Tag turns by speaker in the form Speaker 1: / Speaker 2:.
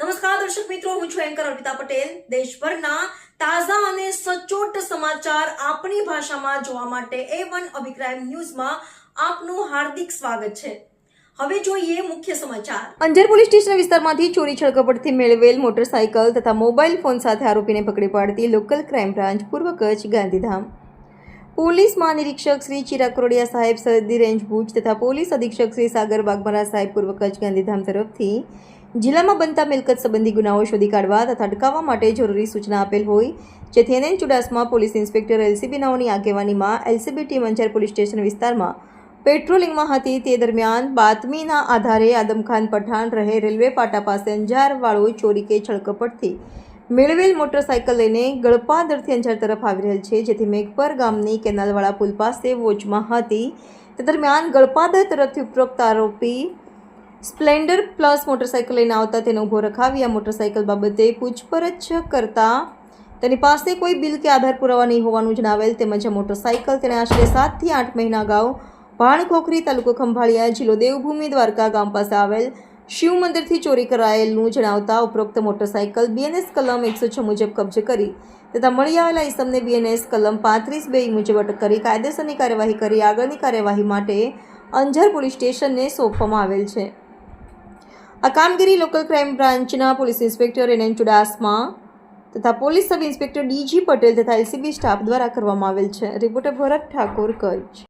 Speaker 1: નમસ્કાર, દર્શક મિત્રો, હું છું એન્કર અર્પિતા પટેલ. દેશભરના તાજા અને સચોટ સમાચાર આપણી ભાષામાં જોવા માટે એ વન અભિક્રાઇમ ન્યૂઝમાં આપનું હાર્દિક સ્વાગત છે. હવે જોઈએ મુખ્ય સમાચાર. અંજાર પોલીસ સ્ટેશન વિસ્તારમાંથી ચોરી છળકપટથી મેળવેલ મોટરસાયકલ તથા મોબાઈલ ફોન સાથે આરોપીને પકડી પાડતી લોકલ ક્રાઇમ બ્રાન્ચ પૂર્વ કચ્છ ગાંધીધામ. પોલીસ મહાનિરીક્ષક શ્રી ચિરાગ કરોડિયા સાહેબ સરહદી રેન્જ ભુજ તથા પોલીસ અધિક્ષક શ્રી સાગર વાઘમરા સાહેબ પૂર્વ કચ્છ ગાંધીધામ તરફથી જિલ્લામાં બનતા મિલકત સંબંધી ગુનાઓ શોધી કાઢવા તથા અટકાવવા માટે જરૂરી સૂચના આપેલ હોય, જેથી N N Chudasama police inspector LCB નાઓની આગેવાનીમાં LCB team Anjar police station વિસ્તારમાં પેટ્રોલિંગમાં હતી. તે દરમિયાન બાતમીના આધારે આદમખાન પઠાણ રહે રેલવે પાટા પાસે અંજારવાળો ચોરી કે છળકપટથી મેળવેલ મોટરસાયકલ લઈને ગળપાદરથી અંજાર તરફ આવી રહેલ છે, જેથી મેઘપર ગામની કેનાલવાળા પુલ પાસે વોચમાં હતી. તે દરમિયાન ગળપાદર તરફથી ઉપરોક્ત આરોપી સ્પ્લેન્ડર પ્લસ મોટરસાયકલ લઈને આવતા તેને ઊભો રખાવી આ મોટરસાયકલ બાબતે પૂછપરછ કરતા તેની પાસે કોઈ બિલ કે આધાર પુરાવા નહીં હોવાનું જણાવેલ તેમજ આ મોટરસાયકલ તેણે આશરે સાતથી આઠ મહિના અગાઉ ભાણખોખરી તાલુકો ખંભાળિયા, જિલ્લો દેવભૂમિ દ્વારકા ગામ પાસે આવેલ શિવ મંદિરથી ચોરી કરાયેલનું જણાવતા ઉપરોક્ત મોટરસાયકલ બીએનએસ કલમ એકસો છ મુજબ કબજે કરી તથા મળી આવેલા ઈસમને બીએનએસ કલમ પાંત્રીસ બે મુજબ અટક કરી કાયદેસરની કાર્યવાહી કરી આગળની કાર્યવાહી માટે અંજાર પોલીસ સ્ટેશનને સોંપવામાં આવેલ છે. આ કામગીરી લોકલ ક્રાઇમ બ્રાન્ચના police inspector N N Chudasama તથા police sub inspector DG Patel તથા એલસીબી સ્ટાફ દ્વારા કરવામાં આવેલ છે. રિપોર્ટર ભરત ઠાકોર કચ્છ.